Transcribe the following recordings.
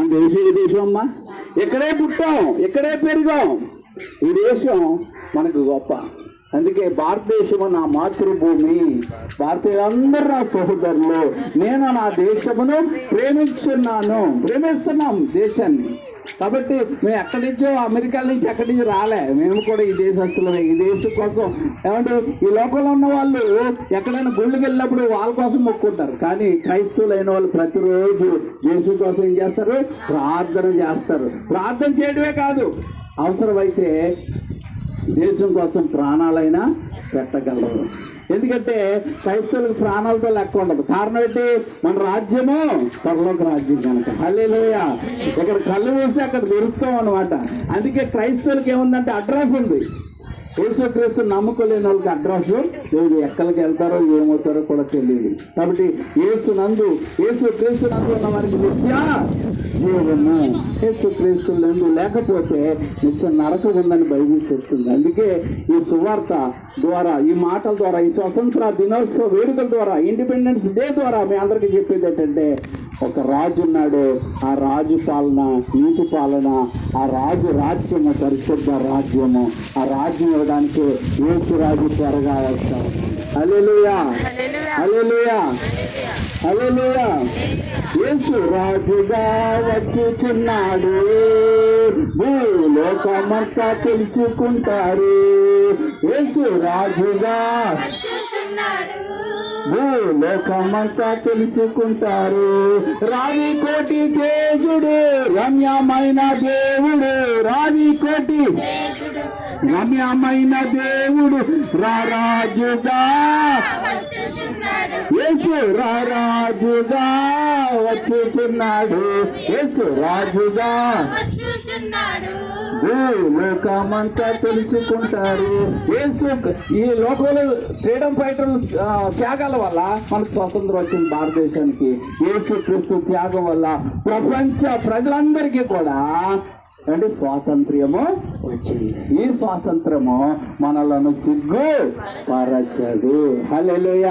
మన దేశం ఏ దేశం అమ్మా ఇక్కడే పుట్టాం ఇక్కడే పెరిగాం. ఈ దేశం మనకు గొప్ప. అందుకే భారతదేశము నా మాతృభూమి. భారతీయులందరూ నా సహోదరులు నేను నా దేశమును ప్రేమించున్నాను. ప్రేమిస్తున్నాం దేశాన్ని. కాబట్టి మేము ఎక్కడి నుంచో అమెరికా నుంచి ఎక్కడి నుంచి రాలే. మేము కూడా ఈ దేశస్తులమే ఈ దేశం కోసం ఏమంటే ఈ లోకంలో ఉన్న వాళ్ళు ఎక్కడైనా గుళ్ళకి వెళ్ళినప్పుడు వాళ్ళ కోసం మొక్కుంటారు. కానీ క్రైస్తవులైన వాళ్ళు ప్రతిరోజు దేశం కోసం ఏం చేస్తారు? ప్రార్థన చేస్తారు. ప్రార్థన చేయడమే కాదు. అవసరమైతే దేశం కోసం ప్రాణాలైనా పెట్టగలరు. ఎందుకంటే క్రైస్తవులకు ప్రాణాలతో లెక్క ఉండదు. కారణం ఏంటి? మన రాజ్యము త్వరలోకి రాజ్యం కనుక. హల్లేలోయ. ఇక్కడ కళ్ళు వేసి అక్కడ దొరుకుతాం అనమాట అందుకే క్రైస్తవులకు ఏముందంటే అడ్రస్ ఉంది. యేసుక్రీస్తు నమ్ముకోలేని వాళ్ళకి అడ్రస్? లేదు ఎక్కడికి వెళ్తారో ఏమవుతారో కూడా తెలియదు. కాబట్టి యేసు నందు యేసు క్రీస్తు నందు ఉన్న వారికి నిత్య జీవము. యేసు క్రీస్తు నందు లేకపోతే నిత్య నరకం ఉందని బైబిల్ చెప్తుంది. అందుకే ఈ సువార్త ద్వారా ఈ మాటల ద్వారా ఈ స్వతంత్ర దినోత్సవ వేడుకల ద్వారా ఇండిపెండెన్స్ డే ద్వారా మీ అందరికీ చెప్పేది ఏంటంటే ఒక రాజు ఉన్నాడు. ఆ రాజు పాలన నీతి పాలన ఆ రాజు రాజ్యము పరిశుద్ధ రాజ్యము. ఆ రాజ్యం ఇవ్వడానికి యేసు రాజు త్వరగా వస్తారు అలెలుయా అలెలుయా అలెలుయా యేసు రాజుగా వచ్చుచున్నాడు. భూలోకమంతా తెలుసుకుంటారు. యేసు రాజుగా భూలోకమంతా తెలుసుకుంటారు. రావి కోటి తేజుడు రమ్యమైన దేవుడు రావి కోటి రమ్యమైన దేవుడు రారాజుగా. యేసు రారాజుగా వచ్చుచున్నాడు. యేసు రాజుగా. భూలోకమంతా తెలుసుకుంటారు. యేసు ఈ లోకంలో ఫ్రీడమ్ ఫైటర్ త్యాగాల వల్ల మనకు స్వాతంత్రం వచ్చింది భారతదేశానికి. యేసు క్రీస్తు త్యాగం వల్ల ప్రపంచ ప్రజలందరికీ కూడా అంటే స్వాతంత్ర్యము? వచ్చింది. ఈ స్వాతంత్రము మనలను సిగ్గు పరచదు. హల్లెలూయ.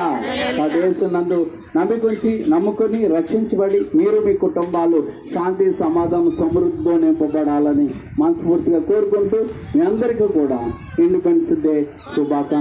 ఆ దేశం నందు నమ్మికొంచి నమ్ముకొని రక్షించబడి మీరు మీ కుటుంబాలు శాంతి సమాధానం సమృద్ధితో నింపబడాలని మనస్ఫూర్తిగా కోరుకుంటూ మీ అందరికీ కూడా ఇండిపెండెన్స్ డే శుభాకాంక్ష